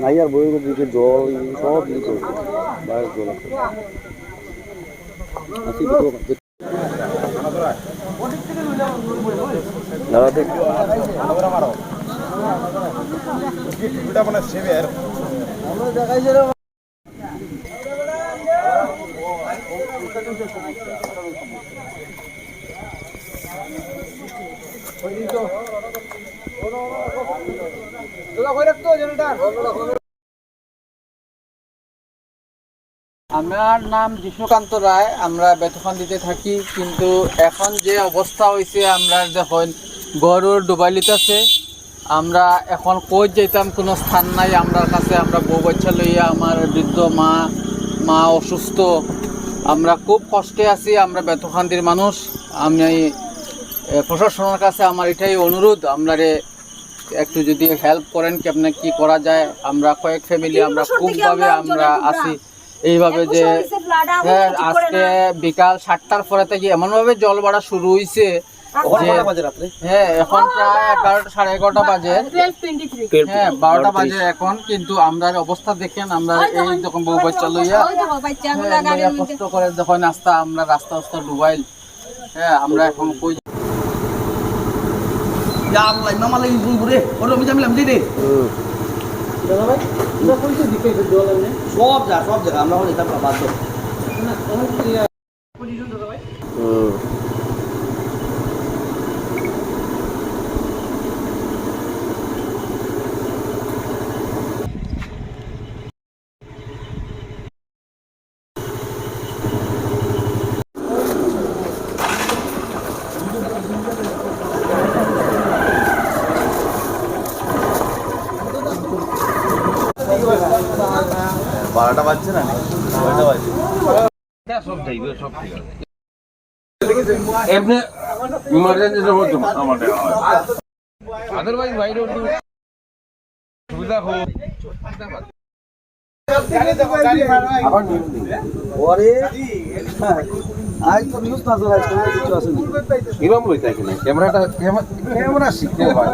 নাইয়ার বইয়ের দিকে জল সব দিকে বাইরে জল আছে। আসি দুটো। দেখ- দাঁড়া দেখ। আমার নাম বিষ্ণুকান্ত রায়, আমরা বেতখান্দিতে থাকি, কিন্তু এখন যে অবস্থা হয়েছে আমরা দেখুন গরুর ডুবাইলিতেছে আমরা এখন কই যেতাম কোনো স্থান নাই আমরার কাছে। আমরা বউ বাচ্চা লইয়া আমার বৃদ্ধ মা মা অসুস্থ। আমরা খুব কষ্টে আছি, আমরা বেতখান্দির মানুষ। আমি প্রশাসনের কাছে আমার এটাই অনুরোধ আমরা একটু যদি হেল্প করেন কি আপনার কি করা যায়? আমরা কয়েক ফ্যামিলি আমরা খুবভাবে আমরা। আছি। এইভাবে যে হ্যাঁ আজকে বিকাল সাতটার পরে থেকে এমনভাবে জল বাড়া শুরু হয়েছে হ্যাঁ এখন প্রায় এগারোটা সাড়ে এগারোটা বাজে। হ্যাঁ বারোটা বাজে এখন কিন্তু আমরা অবস্থা দেখেন আমরা এই যখন বউ বাচ্চা লইয়া হ্যাঁ, কষ্ট করে যখন আমরা রাস্তা রাস্তা ডুবাইল। হ্যাঁ আমরা এখন কই Allah, mama lagi buru deh. Orang macam macam ni deh. সব যা সব জায়গা আমরা বাধ্য বারোটা বাজছে না? কয়টা বাজছে। এমনি ইমার্জেন্সি হতো আমাদের আদারওয়াইজ ভাই সুবিধা হোক পরে আজ তো নিউজ না চলে আজকে কিছু আসেনি এরকম লইতে কিনা ক্যামেরাটা ক্যামেরা শিখতে হয়।